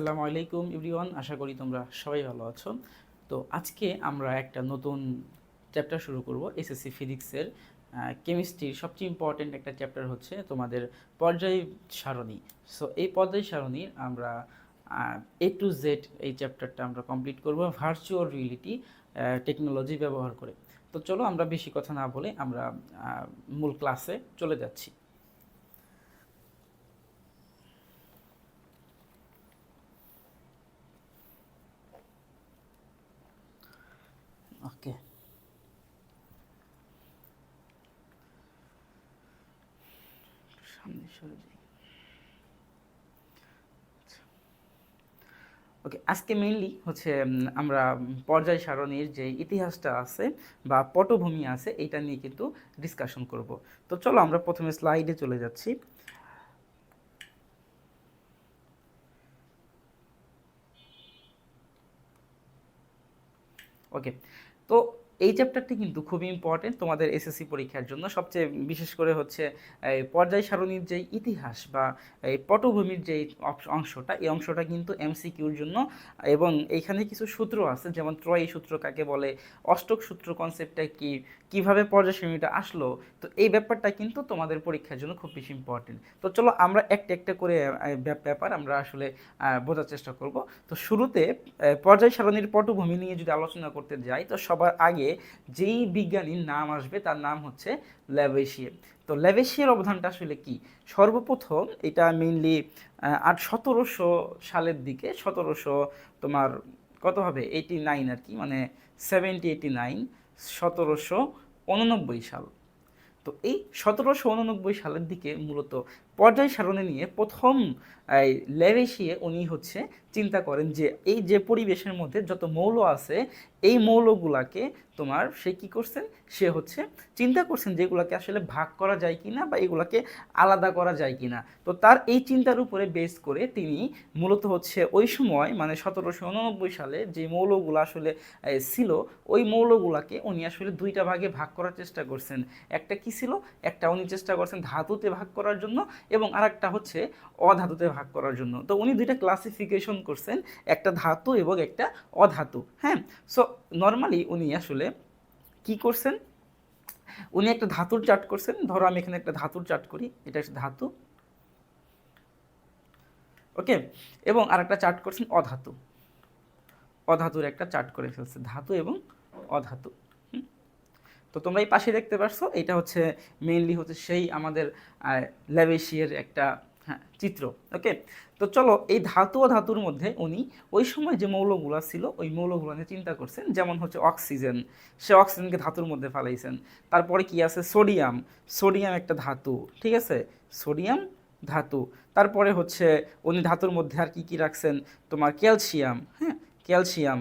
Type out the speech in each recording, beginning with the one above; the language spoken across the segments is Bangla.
আসসালামু আলাইকুম এভরিওয়ান, আশা করি তোমরা সবাই ভালো আছো। তো আজকে আমরা একটা নতুন চ্যাপ্টার শুরু করব, এসএসসি ফিজিক্সের। কেমিস্ট্রির সবচেয়ে ইম্পর্টেন্ট একটা চ্যাপ্টার হচ্ছে তোমাদের পর্যায় সারণী। সো এই পর্যায় সারণীর আমরা এ টু জেড এই চ্যাপ্টারটা আমরা কমপ্লিট করব ভার্চুয়াল রিয়েলিটি টেকনোলজি ব্যবহার করে। তো চলো আমরা বেশি কথা না বলে আমরা মূল ক্লাসে চলে যাচ্ছি। ওকে ওকে আজকে মেইনলি হচ্ছে আমরা পর্যায় সারণীর যে ইতিহাসটা আছে বা পটভূমি আছে, এইটা নিয়ে কিন্তু ডিসকাশন করব। তো চলো আমরা প্রথমে স্লাইডে চলে যাচ্ছি। ওকে তো এই চ্যাপ্টারটি কিন্তু খুবই ইম্পর্টেন্ট তোমাদের এসএসসি পরীক্ষার জন্য। সবচেয়ে বিশেষ করে হচ্ছে পর্যায় সারণীর যে ইতিহাস বা এই পটভূমির যে অংশটা, এই অংশটা কিন্তু এমসিকিউর জন্য। এবং এইখানে কিছু সূত্র আছে, যেমন ত্রয়ী সূত্র কাকে বলে, অষ্টক সূত্র কনসেপ্টটা কি কীভাবে পর্যায় সারণীটা আসলো, তো এই ব্যাপারটা কিন্তু তোমাদের পরীক্ষার জন্য খুব বেশি ইম্পর্টেন্ট তো চলো আমরা একটা একটা করে ব্যাপ- ব্যাপার আমরা আসলে বোঝার চেষ্টা করব। তো শুরুতে পর্যায় সারণীর পটভূমি নিয়ে যদি আলোচনা করতে যাই, তো সবার আগে যেই বিজ্ঞানীর নাম আসবে, তার নাম হচ্ছে ল্যাভেশিয়ে তো ল্যাভেশিয়ার অবদানটা আসলে কি? সর্বপ্রথম এটা মেইনলি আট, সতেরোশো সালের দিকে, সতেরোশো তোমার কত হবে? এইটি নাইন আর কি মানে সেভেন্টি এইটি নাইন সতেরোশো উননব্বই সাল। তো এই সতেরোশো উননব্বই সালের দিকে মূলত পর্যায় সারণী নিয়ে প্রথম, এই লেভেশিয়ে উনি হচ্ছে চিন্তা করেন যে এই যে পরিবেশের মধ্যে যত মৌল আছে, এই মৌলগুলাকে তোমার সে কি করছেন? সে হচ্ছে চিন্তা করছেন যে এগুলাকে আসলে ভাগ করা যায় কি না বা এগুলাকে আলাদা করা যায় কি না তো তার এই চিন্তার উপরে বেস করে তিনি মূলত হচ্ছে ওই সময় মানে সতেরোশো উননব্বই সালে যে মৌলগুলো আসলে ছিল, ওই মৌলগুলাকে উনি আসলে দুইটা ভাগে ভাগ করার চেষ্টা করছেন। একটা কি ছিল? একটা উনি চেষ্টা করছেন ধাতুতে ভাগ করার জন্য এবং আরেকটা হচ্ছে অধাতুতে ভাগ করার জন্য। তো উনি দুইটা ক্লাসিফিকেশন করছেন, একটা ধাতু এবং একটা অধাতু হ্যাঁ? সো নর্মালি উনি আসলে কি করছেন? উনি একটা ধাতুর চার্ট করছেন। ধরো আমি এখানে একটা ধাতুর চার্ট করি, এটা একটা ধাতু। ওকে এবং আর একটা চার্ট করছেন অধাতু। অধাতুর একটা চার্ট করে ফেলছে, ধাতু এবং অধাতু? তো তোমরা এই পাশে দেখতে পারছ, এটা হচ্ছে মেইনলি হচ্ছে সেই আমাদের ল্যাভেশিয়ের একটা হ্যাঁ চিত্র ওকে তো চলো এই ধাতু ও ধাতুর মধ্যে উনি ওই সময় যে মৌলগুলো ছিল, ওই মৌলগুলো নিয়ে চিন্তা করছেন, যেমন হচ্ছে অক্সিজেন সে অক্সিজেনকে ধাতুর মধ্যে ফালাইছেন। তারপরে কি আছে? সোডিয়াম সোডিয়াম একটা ধাতু, ঠিক আছে? সোডিয়াম ধাতু। তারপরে হচ্ছে উনি ধাতুর মধ্যে আর কি কি রাখছেন? তোমার ক্যালসিয়াম হ্যাঁ? ক্যালসিয়াম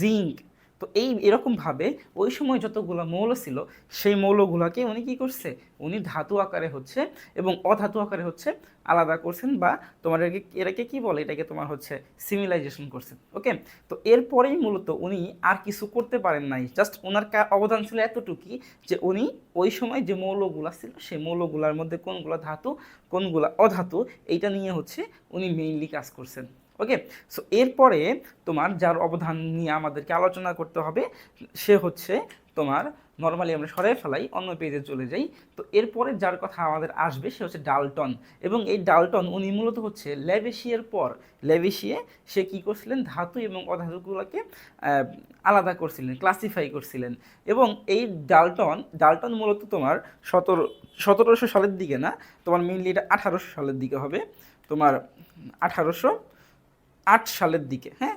জিঙ্ক তো এই এরকমভাবে ওই সময় যতগুলো মৌল ছিল, সেই মৌলগুলোকে উনি কি করছে? উনি ধাতু আকারে হচ্ছে এবং অধাতু আকারে হচ্ছে আলাদা করছেন বা তোমার এটাকে কি বলে? এটাকে তোমার হচ্ছে সিমিলাইজেশন করছেন ওকে তো এরপরেই মূলত উনি আর কিছু করতে পারেন নাই। জাস্ট ওনার অবদান ছিল এতটুকুই যে উনি ওই সময় যে মৌলগুলা ছিল, সেই মৌলগুলার মধ্যে কোনগুলো ধাতু, কোনগুলা অধাতু, এইটা নিয়ে হচ্ছে উনি মেইনলি কাজ করছেন। ওকে সো এরপরে তোমার যার অবদান নিয়ে আমাদেরকে আলোচনা করতে হবে, সে হচ্ছে তোমার নর্মালি আমরা সরাই ফেলাই, অন্য পেজে চলে যাই। তো এরপরে যার কথা আমাদের আসবে, সে হচ্ছে ডালটন। এবং এই ডালটন, উনি মূলত হচ্ছে ল্যাভেশিয়ার পর ল্যাভেশিয়ে সে কি করছিলেন? ধাতু এবং অধাতুগুলোকে আলাদা করছিলেন ক্লাসিফাই করছিলেন। এবং এই ডালটন ডালটন মূলত তোমার সতেরো, সতেরোশো সালের দিকে না, তোমার মেনলি এটা আঠারোশো সালের দিকে হবে। তোমার আঠারোশো আট সালের দিকে হ্যাঁ?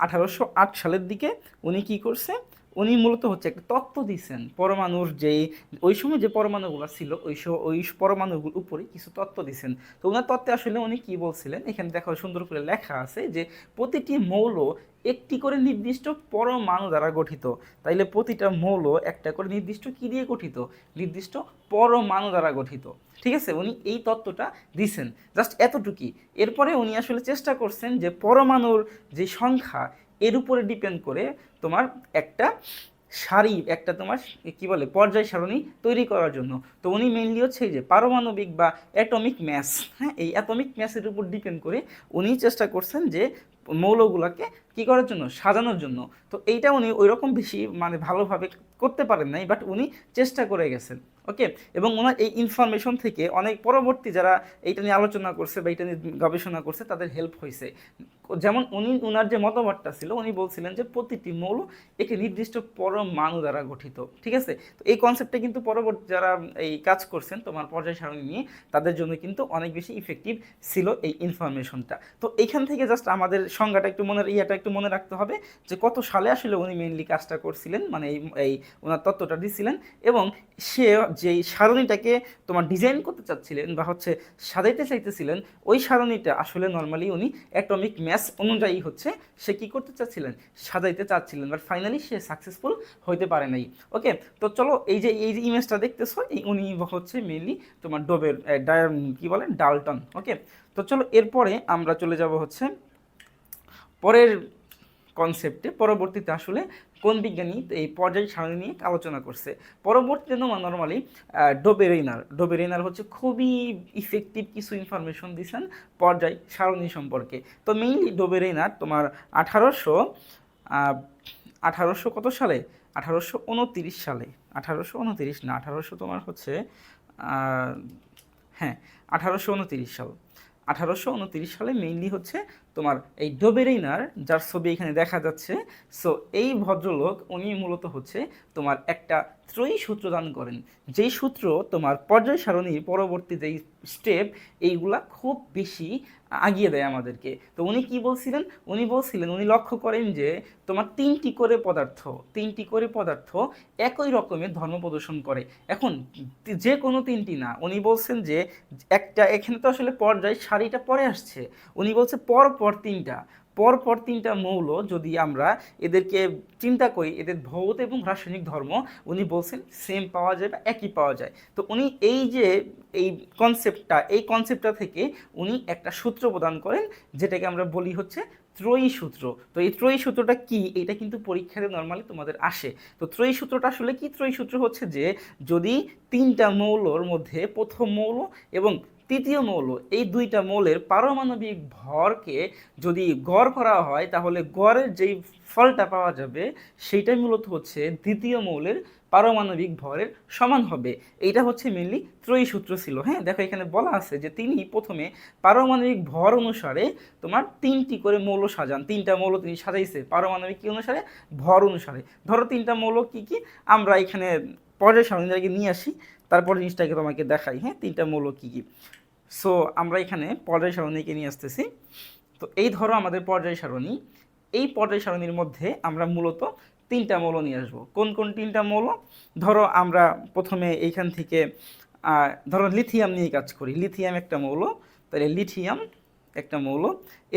আঠারোশো আট সালের দিকে উনি কি করছে? উনি মূলত হচ্ছে একটা তত্ত্ব দিয়েছেন পরমাণুর যে, ওই সময় যে পরমাণুগুলো ছিল, ওই ওই পরমাণুগুলোর উপরে কিছু তত্ত্ব দিয়েছেন তো ওনার তত্ত্বে আসলে উনি কি বলছিলেন? এখানে দেখো সুন্দর করে লেখা আছে যে, প্রতিটি মৌল একটি করে নির্দিষ্ট পরমাণু দ্বারা গঠিত। তাইলে প্রতিটা মৌল একটা করে নির্দিষ্ট কি দিয়ে গঠিত? নির্দিষ্ট পরমাণু দ্বারা গঠিত। ঠিক আছে? উনি এই তত্ত্বটা দিছেন। জাস্ট এতটুকুই। এরপরে উনি আসলে চেষ্টা করছেন যে পরমাণুর যে সংখ্যা, এর উপরে ডিপেন্ড করে তোমার একটা সারি একটা তোমার, কি বলে, পর্যায় সারণী তৈরি করার জন্য। তো উনি মেইনলি হচ্ছে যে পারমাণবিক বা অ্যাটমিক ম্যাস হ্যাঁ এই অ্যাটমিক ম্যাসের উপর ডিপেন্ড করে উনি চেষ্টা করছেন যে মৌলগুলোকে কি করার জন্য, সাজানোর জন্য। তো এইটা উনি ওই রকম বেশি মানে ভালোভাবে করতে পারেন নাই বাট উনি চেষ্টা করে গেছেন ওকে এবং ওনার এই ইনফরমেশন থেকে অনেক পরবর্তী যারা এইটা নিয়ে আলোচনা করছে বা এইটা নিয়ে গবেষণা করছে, তাদের হেল্প হয়েছে যেমন উনি ওনার যে মতবাদটা ছিল, উনি বলছিলেন যে প্রতিটি মৌল একটি নির্দিষ্ট পরমাণু দ্বারা গঠিত, ঠিক আছে? তো এই কনসেপ্টটা কিন্তু পরবর্তী যারা এই কাজ করছেন, তোমার পর্যায় সারণী নিয়ে, তাদের জন্য কিন্তু অনেক বেশি ইফেক্টিভ ছিল এই ইনফরমেশনটা তো এখান থেকে জাস্ট আমাদের সংজ্ঞাটা একটু মনে, ইয়াটা একটু মনে রাখতে হবে যে কত সালে আসলে উনি মেইনলি কাজটা করছিলেন মানে এই এই ওনার তত্ত্বটা দিছিলেন এবং সে যেই সারণীটাকে তোমার ডিজাইন করতে চাচ্ছিলেন বা হচ্ছে সাজাইতে চাইতেছিলেন, ওই সারণীটা আসলে নর্মালি উনি অ্যাটমিক ম্যাথ অনুযায়ী হচ্ছে, সে কি করতে চাচ্ছিলেন? সাজাইতে চাচ্ছিলেন বাট ফাইনালি সে সাকসেসফুল হইতে পারে নাই। ওকে তো চলো, এই যে এই যে ইমেজটা দেখতেছো, এই উনি হচ্ছে মেনলি তোমার ডোবের কি বলেন? ডালটন। ওকে তো চলো, এরপরে আমরা চলে যাব হচ্ছে পরের কনসেপ্টে পরবর্তীতে আসলে কোন বিজ্ঞানী এই পর্যায় সারণী নিয়ে আলোচনা করছে? পরবর্তীতে নর্মালি ডোবেরেইনার। ডোবেরেইনার হচ্ছে খুবই ইফেক্টিভ কিছু ইনফরমেশন দিয়েছেন পর্যায় সারণী সম্পর্কে। তো মেইনলি ডোবেরেইনার তোমার আঠারোশো আঠারোশো কত সালে? আঠারোশো উনতিরিশ সালে। আঠারোশো উনতিরিশ না, আঠারোশো তোমার হচ্ছে হ্যাঁ আঠারোশো উনতিরিশ সাল। আঠারোশো উনতিরিশ সালে মেইনলি হচ্ছে তোমার এই ডোবেরিনার, যার ছবি এখানে দেখা যাচ্ছে সো এই ভদ্রলোক উনি মূলত হচ্ছে তোমার একটা ত্রয়ী সূত্র দান করেন। যেই সূত্র তোমার পর্যায় সারণীর পরবর্তী যেই স্টেপ এইগুলা খুব বেশি আগিয়ে দেয় আমাদেরকে। তো উনি কি বলছিলেন? উনি বলছিলেন, উনি লক্ষ্য করেন যে তোমার তিনটি করে পদার্থ, তিনটি করে পদার্থ একই রকমের ধর্ম প্রদর্শন করে। এখন যে কোনো তিনটি না, উনি বলছেন যে একটা, এখানে তো আসলে পর্যায় সারিটা পরে আসছে। উনি বলছে পর পর তিনটা। পরপর তিনটা মৌল যদি আমরা এদেরকে চিন্তা করি, এদের ভৌত এবং রাসায়নিক ধর্ম, উনি বলছেন সেম পাওয়া যায় বা একই পাওয়া যায়। তো উনি এই যে, এই কনসেপ্টটা এই কনসেপ্টটা থেকে উনি একটা সূত্র প্রদান করেন, যেটাকে আমরা বলি হচ্ছে ত্রয়ী সূত্র। তো এই ত্রয়ী সূত্রটা কি? এটা কিন্তু পরীক্ষাতে নর্মালি তোমাদের আসে। তো ত্রয়ী সূত্রটা আসলে কি? ত্রয়ী সূত্র হচ্ছে যে, যদি তিনটা মৌলর মধ্যে প্রথম মৌল এবং তৃতীয় মৌল, এই দুইটা মৌলের পারমাণবিক ভরকে যদি গড় করা হয়, তাহলে গড়ের যেই ফলটা পাওয়া যাবে, সেইটাই মূলত হচ্ছে দ্বিতীয় মৌলের পারমাণবিক ভরের সমান হবে। এইটা হচ্ছে মেনলি ত্রয়ী সূত্র ছিল। হ্যাঁ দেখো এখানে বলা আছে যে তিনি প্রথমে পারমাণবিক ভর অনুসারে তোমার তিনটি করে মৌল সাজান। তিনটা মৌল তিনি সাজাইছে পারমাণবিক কি অনুসারে? ভর অনুসারে। ধরো তিনটা মৌল কি কি? আমরা এখানে পর্যায় সারণীটাকে নিয়ে আসি। তারপর জিনিসটাকে তোমাকে দেখাই হ্যাঁ তিনটা মৌল কী কী। সো আমরা এখানে পর্যায় সারণীকে নিয়ে আসতেছি। তো এই ধরো আমাদের পর্যায় সারণী। এই পর্যায় সারণীর মধ্যে আমরা মূলত তিনটা মৌল নিয়ে আসব। কোন কোন তিনটা মৌল? ধরো আমরা প্রথমে এইখান থেকে ধরো লিথিয়াম নিয়ে কাজ করি। লিথিয়াম একটা মৌল, তাহলে লিথিয়াম একটা মৌল।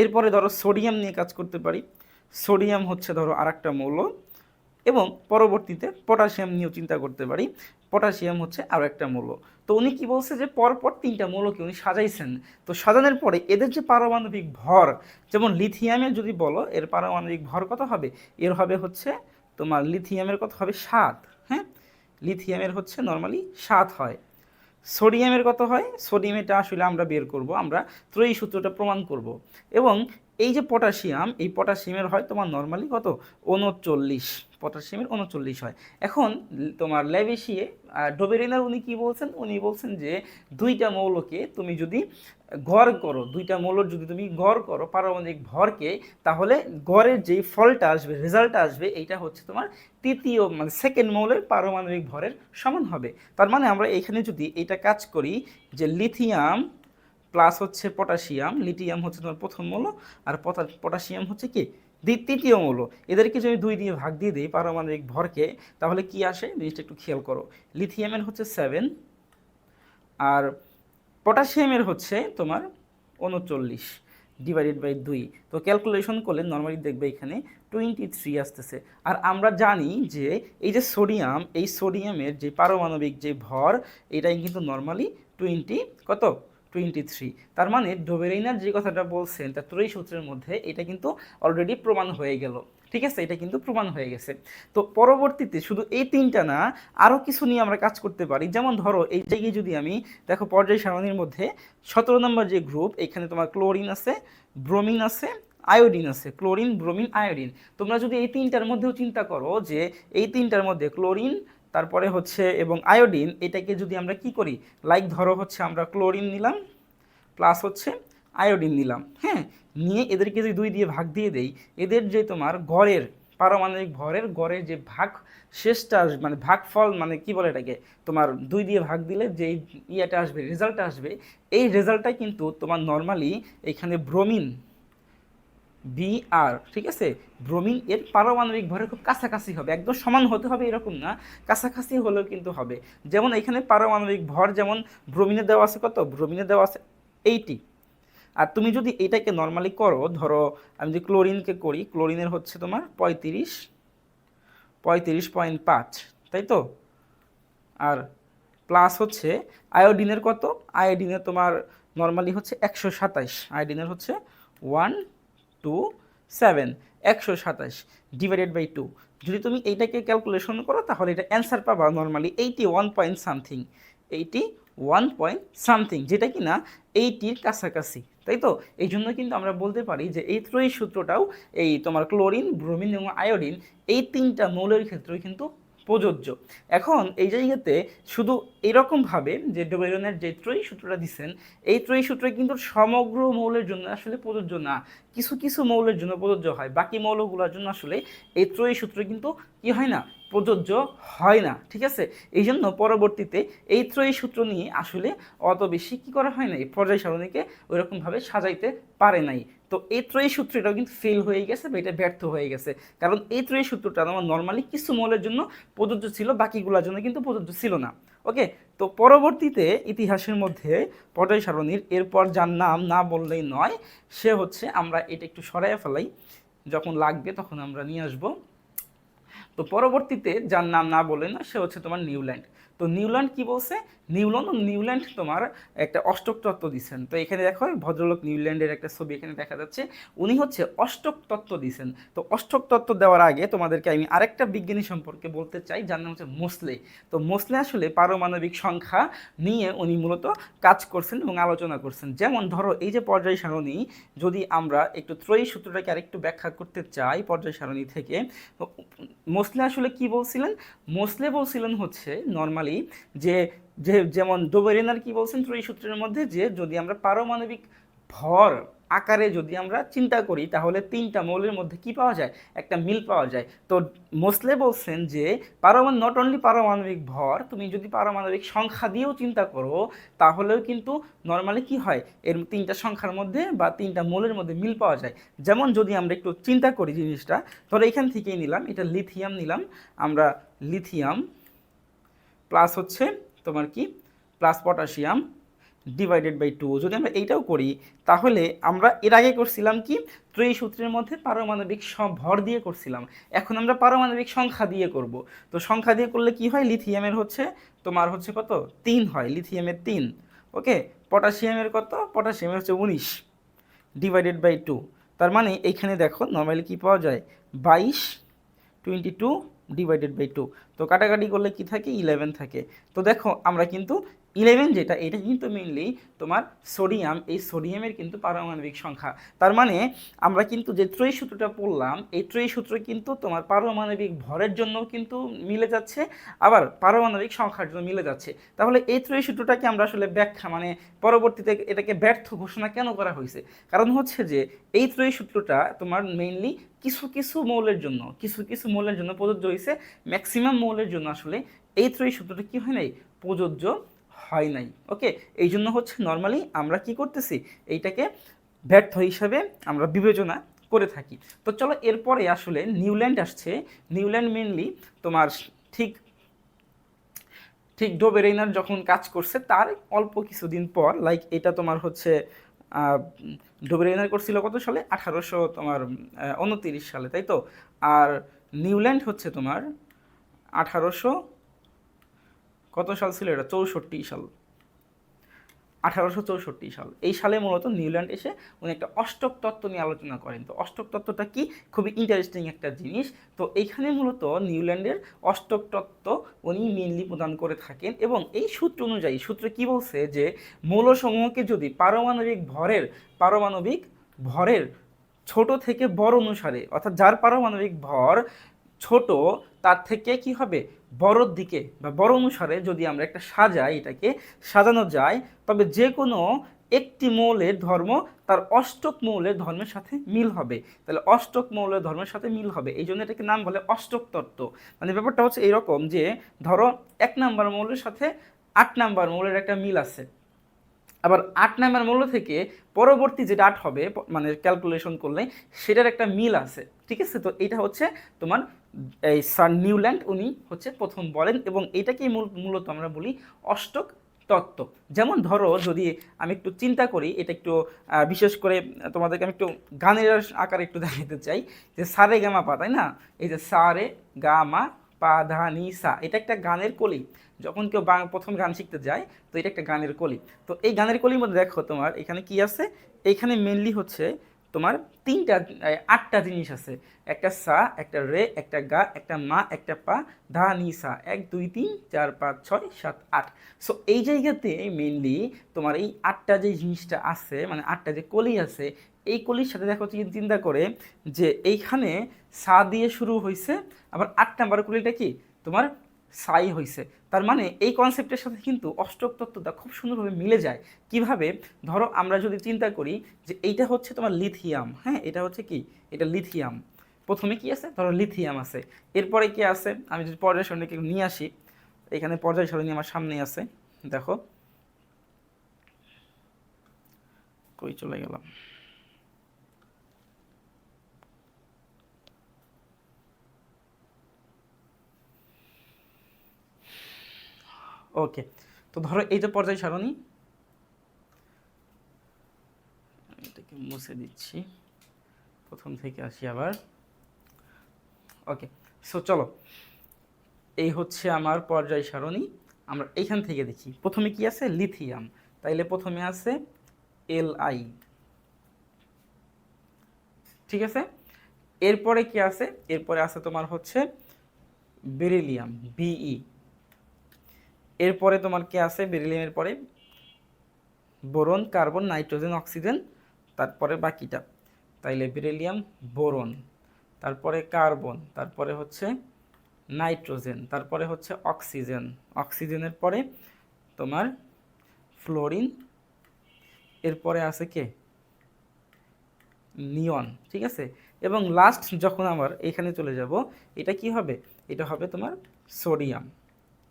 এরপরে ধরো সোডিয়াম নিয়ে কাজ করতে পারি। সোডিয়াম হচ্ছে ধরো আর একটা মৌল। এবং পরবর্তীতে পটাশিয়াম নিয়েও চিন্তা করতে পারি। পটাশিয়াম হচ্ছে আরও একটা মৌল। তো উনি কি বলছে যে পরপর তিনটা মৌলকে উনি সাজাইছেন। তো সাজানোর পরে এদের যে পারমাণবিক ভর, যেমন লিথিয়ামের যদি বলো, এর পারমাণবিক ভর কত হবে? এর হবে হচ্ছে তোমার লিথিয়ামের কত হবে? সাত হ্যাঁ? লিথিয়ামের হচ্ছে নর্মালি সাত হয়। সোডিয়ামের কত হয়? সোডিয়ামটা আসলে আমরা বের করব, আমরা ত্রয়ী সূত্রটা প্রমাণ করব। এবং এই যে পটাশিয়াম, এই পটাশিয়ামের হয় তোমার নর্মালি কত? উনচল্লিশ পটাশিয়ামের উনচল্লিশ হয়। এখন তোমার ল্যাবেশিয়ে ডোবেরিনার উনি কি বলছেন? উনি বলছেন যে দুইটা মৌলকে তুমি যদি গড় করো, দুইটা মৌলর যদি তুমি গড় করো, পারমাণবিক ভরকে, তাহলে গড়ের যেই ফলটা আসবে রেজাল্টটা আসবে, এইটা হচ্ছে তোমার তৃতীয় মানে সেকেন্ড মৌলের পারমাণবিক ভরের সমান হবে। তার মানে আমরা এখানে যদি এটা কাজ করি যে লিথিয়াম প্লাস হচ্ছে পটাশিয়াম লিথিয়াম হচ্ছে তোমার প্রথম মৌল, আর পটাশিয়াম হচ্ছে কি? তৃতীয় মৌল। এদেরকে যদি দুই দিয়ে ভাগ দিয়ে দিই পারমাণবিক ভরকে, তাহলে কি আসে? জিনিসটা একটু খেয়াল করো। লিথিয়ামের হচ্ছে সেভেন আর পটাশিয়ামের হচ্ছে তোমার উনচল্লিশ ডিভাইডেড বাই দুই। তো ক্যালকুলেশন করলে নর্মালি দেখবে এখানে টোয়েন্টি থ্রি আসতেছে। আর আমরা জানি যে এই যে সোডিয়াম এই সোডিয়ামের যে পারমাণবিক যে ভর, এটাই কিন্তু নর্মালি টোয়েন্টি কত? Twenty three. তার মানে ডোবেরিনার যে কথাটা বলছেন, তার ত্রয়ী সূত্রের মধ্যে এটা কিন্তু অলরেডি প্রমাণ হয়ে গেল। ঠিক আছে? এটা কিন্তু প্রমাণ হয়ে গেছে। তো পরবর্তীতে শুধু এই তিনটা না আরও কিছু নিয়ে আমরা কাজ করতে পারি। যেমন ধরো, এই জায়গায় যদি আমি দেখো পর্যায় সারণীর মধ্যে সতেরো নম্বর যে গ্রুপ এখানে তোমার ক্লোরিন আছে ব্রোমিন আছে আয়োডিন আছে। ক্লোরিন ব্রোমিন আয়োডিন তোমরা যদি এই তিনটার মধ্যেও চিন্তা করো যে এই তিনটার মধ্যে ক্লোরিন তারপরে হচ্ছে এবং আয়োডিন এটাকে যদি আমরা কি করি? লাইক ধরো হচ্ছে আমরা ক্লোরিন নিলাম প্লাস হচ্ছে আয়োডিন নিলাম। হ্যাঁ নিয়ে এদেরকে যদি দুই দিয়ে ভাগ দিয়ে দেই, এদের যে তোমার গড়ের, পারমাণবিক ভরের গড়ের যে ভাগ, শেষটা আসবে মানে ভাগফল মানে কি বলে এটাকে? তোমার দুই দিয়ে ভাগ দিলে যেই ইয়েটা আসবে রেজাল্টটা আসবে, এই রেজাল্টটা কিন্তু তোমার নর্মালি এখানে ব্রোমিন বি আর ঠিক আছে? ব্রোমিন এর পারমাণবিক ভরের খুব কাছাকাছি হবে, একদম সমান হতে হবে এরকম না, কাছাকাছি হলেও কিন্তু হবে। যেমন এখানে পারমাণবিক ভর যেমন ব্রোমিনে দেওয়া আছে কত? ব্রোমিনে দেওয়া আছে এইটি আর তুমি যদি এটাকে নর্মালি করো, ধরো আমি যদি ক্লোরিনকে করি ক্লোরিনের হচ্ছে তোমার পঁয়ত্রিশ পঁয়ত্রিশ পয়েন্ট পাঁচ, তাই তো? আর প্লাস হচ্ছে আয়োডিনের কত? আয়োডিনের তোমার নর্মালি হচ্ছে একশো সাতাইশ আয়োডিনের হচ্ছে ওয়ান টু সেভেন একশো সাতাশ ডিভাইডেড বাই টু যদি তুমি এইটাকে ক্যালকুলেশন করো, তাহলে এটা অ্যান্সার পাবা normally eighty one point something eighty one point something যেটা কি না এইটির কাছাকাছি, তাই তো? এই জন্য কিন্তু আমরা বলতে পারি যে এই ত্রয়ী সূত্রটাও এই তোমার ক্লোরিন ব্রোমিন এবং আয়োডিন এই তিনটা মৌলের ক্ষেত্রেও কিন্তু প্রযোজ্য। এখন এই জায়গাতে শুধু এরকমভাবে যে ডোবেরনের যে ত্রয়ী সূত্রটা দিচ্ছেন এই ত্রয়ী সূত্র কিন্তু সমগ্র মৌলের জন্য আসলে প্রযোজ্য না। কিছু কিছু মৌলের জন্য প্রযোজ্য হয়, বাকি মৌলগুলোর জন্য আসলে এই ত্রয়ী সূত্র কিন্তু কি হয় না, প্রযোজ্য হয় না, ঠিক আছে? এই জন্য পরবর্তীতে এই ত্রয়ী সূত্র নিয়ে আসলে অত বেশি কি করা হয় নাই পর্যায় সারণীকে ওইরকমভাবে সাজাইতে পারে নাই। তো এই ত্রয়ী সূত্রটাও কিন্তু ফেল হয়ে গেছে বা এটা ব্যর্থ হয়ে গেছে। কারণ এই ত্রয়ী সূত্রটা আমার নর্মালি কিছু মলের জন্য প্রযোজ্য ছিল, বাকিগুলোর জন্য কিন্তু প্রযোজ্য ছিল না। ওকে তো পরবর্তীতে ইতিহাসের মধ্যে পর্যায় সারণীর এরপর যার নাম না বললেই নয়, সে হচ্ছে আমরা এটা একটু সরাইয়া ফেলাই, যখন লাগবে তখন আমরা নিয়ে আসব। তো পরবর্তীতে যার নাম না বলে না সে হচ্ছে তোমার নিউল্যান্ড। তো নিউল্যান্ড কি বলছে? নিউল্যান্ড নিউল্যান্ড তোমার একটা অষ্টক তত্ত্ব দিচ্ছেন তো এখানে দেখো, ভদ্রলোক নিউল্যান্ডের একটা ছবি এখানে দেখা যাচ্ছে। উনি হচ্ছে অষ্টক তত্ত্ব দিছেন। তো অষ্টক তত্ত্ব দেওয়ার আগে তোমাদেরকে আমি আরেকটা বিজ্ঞানী সম্পর্কে বলতে চাই, যার নাম হচ্ছে মোসলে। তো মোসলে আসলে পারমাণবিক সংখ্যা নিয়ে উনি মূলত কাজ করছেন এবং আলোচনা করছেন। যেমন ধরো, এই যে পর্যায় সারণী, যদি আমরা একটু ত্রয়ী সূত্রটাকে আরেকটু ব্যাখ্যা করতে চাই পর্যায় সারণী থেকে মোসলে আসলে কি বলছিলেন? মোসলে বলছিলেন হচ্ছে নর্মালি যে যে, যেমন ডোবেরিনার কি বলছেন ত্রয়ী সূত্রের মধ্যে যে, যদি আমরা পারমাণবিক ভর আকারে যদি আমরা চিন্তা করি, তাহলে তিনটা মৌলের মধ্যে কি পাওয়া যায়? একটা মিল পাওয়া যায়। তো মোসলে বলছেন যে পারমাণু নট অনলি পারমাণবিক ভর, তুমি যদি পারমাণবিক সংখ্যা দিয়েও চিন্তা করো, তাহলেও কিন্তু নর্মালি কি হয়? এর তিনটা সংখ্যার মধ্যে বা তিনটা মৌলের মধ্যে মিল পাওয়া যায়। যেমন যদি আমরা একটু চিন্তা করি জিনিসটা, ধরো এখান থেকেই নিলাম, এটা লিথিয়াম নিলাম, আমরা লিথিয়াম প্লাস হচ্ছে তোমার কি? Plus potassium divided by two যদি আমরা এইটাও করি, তাহলে আমরা এর আগে করছিলাম কি? ত্রয়ী সূত্রের মধ্যে পারমাণবিক ভর দিয়ে করছিলাম। এখন আমরা পারমাণবিক সংখ্যা দিয়ে করব। তো সংখ্যা দিয়ে করলে কি হয়? লিথিয়ামের হচ্ছে তোমার হচ্ছে কত? তিন হয় লিথিয়ামের তিন। ওকে? পটাশিয়ামের কত? পটাশিয়ামের হচ্ছে উনিশ। ডিভাইডেড বাই টু তার মানে এইখানে দেখো নর্মালি কি পাওয়া যায়? বাইশ twenty two divided by two তো কাটাকাটি করলে কি থাকে? ইলেভেন থাকে। তো দেখো, আমরা কিন্তু ইলেভেন যেটা, এটা কিন্তু মেনলি তোমার সোডিয়াম এই সোডিয়ামের কিন্তু পারমাণবিক সংখ্যা। তার মানে আমরা কিন্তু যে ত্রয়ী সূত্রটা পড়লাম, এই ত্রয়ী সূত্র কিন্তু তোমার পারমাণবিক ভরের জন্য কিন্তু মিলে যাচ্ছে, আবার পারমাণবিক সংখ্যার জন্য মিলে যাচ্ছে। তাহলে এই ত্রয়ী সূত্রটাকে আমরা আসলে ব্যাখ্যা মানে পরবর্তীতে এটাকে ব্যর্থ ঘোষণা কেন করা হয়েছে? কারণ হচ্ছে যে, এই ত্রয়ী সূত্রটা তোমার মেইনলি কিছু কিছু মৌলের জন্য, কিছু কিছু মৌলের জন্য প্রযোজ্য হয়েছে। ম্যাক্সিমাম মৌলের জন্য আসলে এই ত্রয়ী সূত্রটা কি হয় নাই? প্রযোজ্য হয় নাই। ওকে এই জন্য হচ্ছে নর্মালি আমরা কি করতেছি? এইটাকে ব্যর্থ হিসাবে আমরা বিবেচনা করে থাকি। তো চলো এরপরে আসলে নিউল্যান্ড আসছে। নিউল্যান্ড মেনলি তোমার ঠিক ঠিক ডোবেরেইনার যখন কাজ করছে, তার অল্প কিছুদিন পর লাইক এটা তোমার হচ্ছে ডোবেরেইনার করছিল কত সালে? আঠারোশো তোমার উনতিরিশ সালে, তাই তো? আর নিউল্যান্ড হচ্ছে তোমার আঠারোশো, কত সাল ছিল এটা? চৌষট্টি সাল। আঠারোশো চৌষট্টি সাল। এই সালে মূলত নিউল্যান্ড এসে উনি একটা অষ্টক তত্ত্ব নিয়ে আলোচনা করেন। তো অষ্টক তত্ত্বটা কি? খুবই ইন্টারেস্টিং একটা জিনিস। তো এইখানে মূলত নিউল্যান্ডের অষ্টক তত্ত্ব উনি মেনলি প্রদান করে থাকেন এবং এই সূত্র অনুযায়ী সূত্র কি বলছে যে মৌলসমূহকে যদি পারমাণবিক ভরের পারমাণবিক ভরের ছোট থেকে বড় অনুসারে, অর্থাৎ যার পারমাণবিক ভর ছোট তার থেকে কি হবে? বড়র দিকে বা বড় অনুসারে যদি আমরা একটা সাজাই, এটাকে সাজানো যায়, তবে যে কোনো একটি মৌলের ধর্ম তার অষ্টক মৌলের ধর্মের সাথে মিল হবে। তাহলে অষ্টক মৌলের ধর্মের সাথে মিল হবে। এই জন্য এটাকে নাম বলে অষ্টক তত্ত্ব। মানে ব্যাপারটা হচ্ছে এরকম যে, ধরো এক নাম্বার মৌলের সাথে আট নাম্বার মৌলের একটা মিল আছে। আবার আট নাম্বার মূল্য থেকে পরবর্তী যেটা আট হবে মানে ক্যালকুলেশন করলে সেটার একটা মিল আছে। ঠিক আছে? তো এটা হচ্ছে তোমার, এই সার নিউল্যান্ড, উনি হচ্ছে প্রথম বলেন এবং এটাকেই মূল, মূলত আমরা বলি অষ্টক তত্ত্ব। যেমন ধরো যদি আমি একটু চিন্তা করি, এটা একটু বিশেষ করে তোমাদেরকে আমি একটু গানের আকারে একটু দেখাতে চাই। যে সারে গামা পা, তাই না? এই যে সারে গামা পা ধা নি সা এটা একটা গানের কলি। যখন কেউ প্রথম গান শিখতে যায়, তো এটা একটা গানের কলি। তো এই গানের কলির মধ্যে দেখো তোমার, এখানে কি আছে? এইখানে মেনলি হচ্ছে তোমার তিনটা আটটা জিনিস আছে। একটা সা, একটা রে, একটা গা, একটা মা, একটা পা ধা নি সা এক, দুই, তিন, চার, পাঁচ, ছয়, সাত, আট। সো এই জায়গাতে মেনলি তোমার এই আটটা যে জিনিসটা আছে মানে আটটা যে কলি আছে এই কলির সাথে দেখো চিন- চিন্তা করে যে এইখানে সা দিয়ে শুরু হয়েছে আবার আট নাম্বার কলিটা কি? তোমার সাই হয়েছে তার মানে এই কনসেপ্টের সাথে কিন্তু অষ্টক তত্ত্বটা খুব সুন্দরভাবে মিলে যায়। কীভাবে? ধরো আমরা যদি চিন্তা করি যে এইটা হচ্ছে তোমার লিথিয়াম হ্যাঁ? এটা হচ্ছে কি? এটা লিথিয়াম। প্রথমে কি আছে? ধরো লিথিয়াম আছে। এরপরে কি আছে? আমি যদি পর্যায় সারণীকে নিয়ে আসি, এখানে পর্যায় সারণী আমার সামনে আছে, দেখো। কই চলে গেলাম? ওকে তো ধরো এই যে পর্যায় সারণী। এটাকে মুছে দিচ্ছি। প্রথম থেকে আসি আবার। ওকে সো চলো। এই হচ্ছে আমার পর্যায় সারণী। আমরা এইখান থেকে দেখি। প্রথমে কি আছে? লিথিয়াম। তাইলে প্রথমে আছে এল আই ঠিক আছে? এরপরে কি আছে? এরপরে আছে তোমার হচ্ছে বেরিলিয়াম বিই এরপরে তোমার কি আছে? বেরিলিয়ামের পরে বোরন, কার্বন, নাইট্রোজেন, অক্সিজেন, তারপরে বাকিটা। তাইলে বেরিলিয়াম, বোরন, তারপরে কার্বন, তারপরে হচ্ছে নাইট্রোজেন, তারপরে হচ্ছে অক্সিজেন। অক্সিজেনের পরে তোমার ফ্লোরিন, এরপরে আছে কে? নিয়ন, ঠিক আছে? এবং লাস্ট যখন আমার এখানে চলে যাব, এটা কি হবে? এটা হবে তোমার সোডিয়াম।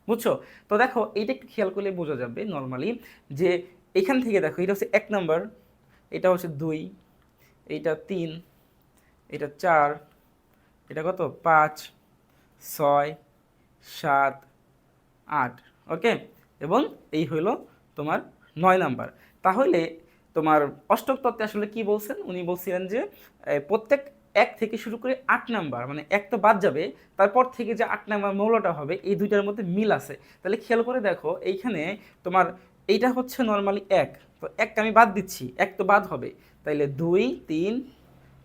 বুঝছ? তো দেখো, এইটা একটু খেয়াল করলে বোঝা যাবে নর্মালি যে এখান থেকে দেখো, এটা হচ্ছে এক নাম্বার এটা হচ্ছে দুই এইটা তিন, এটা চার, এটা কত? পাঁচ, ছয়, সাত, আট ওকে এবং এই হইল তোমার নয় নাম্বার তাহলে তোমার অষ্টক তত্ত্বে আসলে কি বলছেন? উনি বলছিলেন যে প্রত্যেক এক থেকে শুরু করে আট নাম্বার মানে এক তো বাদ যাবে, তারপর থেকে যে আট নাম্বার মৌলটা হবে, এই দুইটার মধ্যে মিল আছে। তাহলে খেয়াল করে দেখো, এইখানে তোমার এইটা হচ্ছে নর্মালি এক, তো একটা আমি বাদ দিচ্ছি, এক তো বাদ হবে। তাইলে দুই, তিন,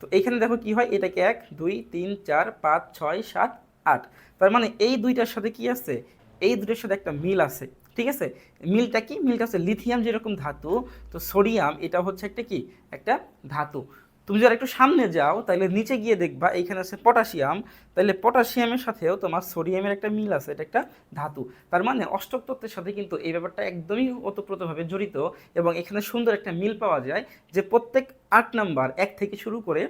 তো এইখানে দেখো কি হয়, এটাকে এক, দুই, তিন, চার, পাঁচ, ছয়, সাত, আট। তার মানে এই দুইটার সাথে কি আছে? এই দুটোর সাথে একটা মিল আছে, ঠিক আছে? মিলটা কি? মিলটা হচ্ছে লিথিয়াম যেরকম ধাতু, তো সোডিয়াম, এটা হচ্ছে একটা কি? একটা ধাতু। তুমি যদি একটু সামনে যাও তাহলে নিচে গিয়ে দেখবা, এইখানে আছে পটাশিয়াম। তাহলে পটাশিয়ামের সাথেও তোমার সোডিয়ামের একটা মিল আছে, এটা একটা ধাতু। তার মানে অষ্টক তত্ত্বের সাথে কিন্তু এই ব্যাপারটা একদমই ওতপ্রোতভাবে জড়িত এবং এখানে সুন্দর একটা মিল পাওয়া যায় যে প্রত্যেক আট নাম্বার এক থেকে শুরু করে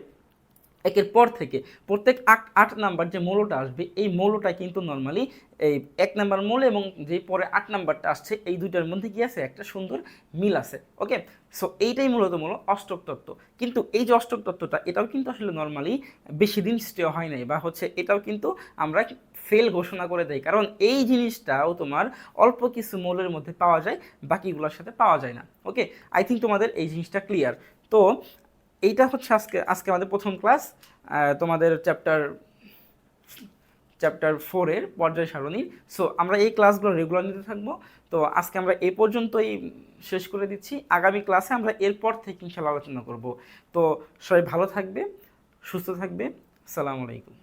একের পর থেকে প্রত্যেক আট আট নাম্বার যে মৌলটা আসবে, এই মৌলটা কিন্তু নর্মালি এই এক নাম্বার মৌল এবং যে পরে আট নাম্বারটা আসছে, এই দুইটার মধ্যে কি আছে? একটা সুন্দর মিল আছে ওকে সো এইটাই মূলত মূল অষ্টক তত্ত্ব। কিন্তু এই যে অষ্টক তত্ত্বটা, এটাও কিন্তু আসলে নর্মালি বেশি দিন স্টে হয় নাই বা হচ্ছে এটাও কিন্তু আমরা ফেল ঘোষণা করে দেয় কারণ এই জিনিসটাও তোমার অল্প কিছু মৌলের মধ্যে পাওয়া যায়, বাকিগুলোর সাথে পাওয়া যায় না ওকে আই থিঙ্ক তোমাদের এই জিনিসটা ক্লিয়ার তো এইটা হচ্ছে আজকে আজকে আমাদের প্রথম ক্লাস তোমাদের চ্যাপ্টার চ্যাপ্টার ফোরের পর্যায় সারণী। সো আমরা এই ক্লাসগুলো রেগুলার নিতে থাকব। তো, আজকে আমরা এ পর্যন্তই শেষ করে দিচ্ছি। আগামী ক্লাসে আমরা এরপর থেকে ইনশাল্লাহ আলোচনা করব। তো, সবাই ভালো থাকবে, সুস্থ থাকবে। সালাম আলাইকুম।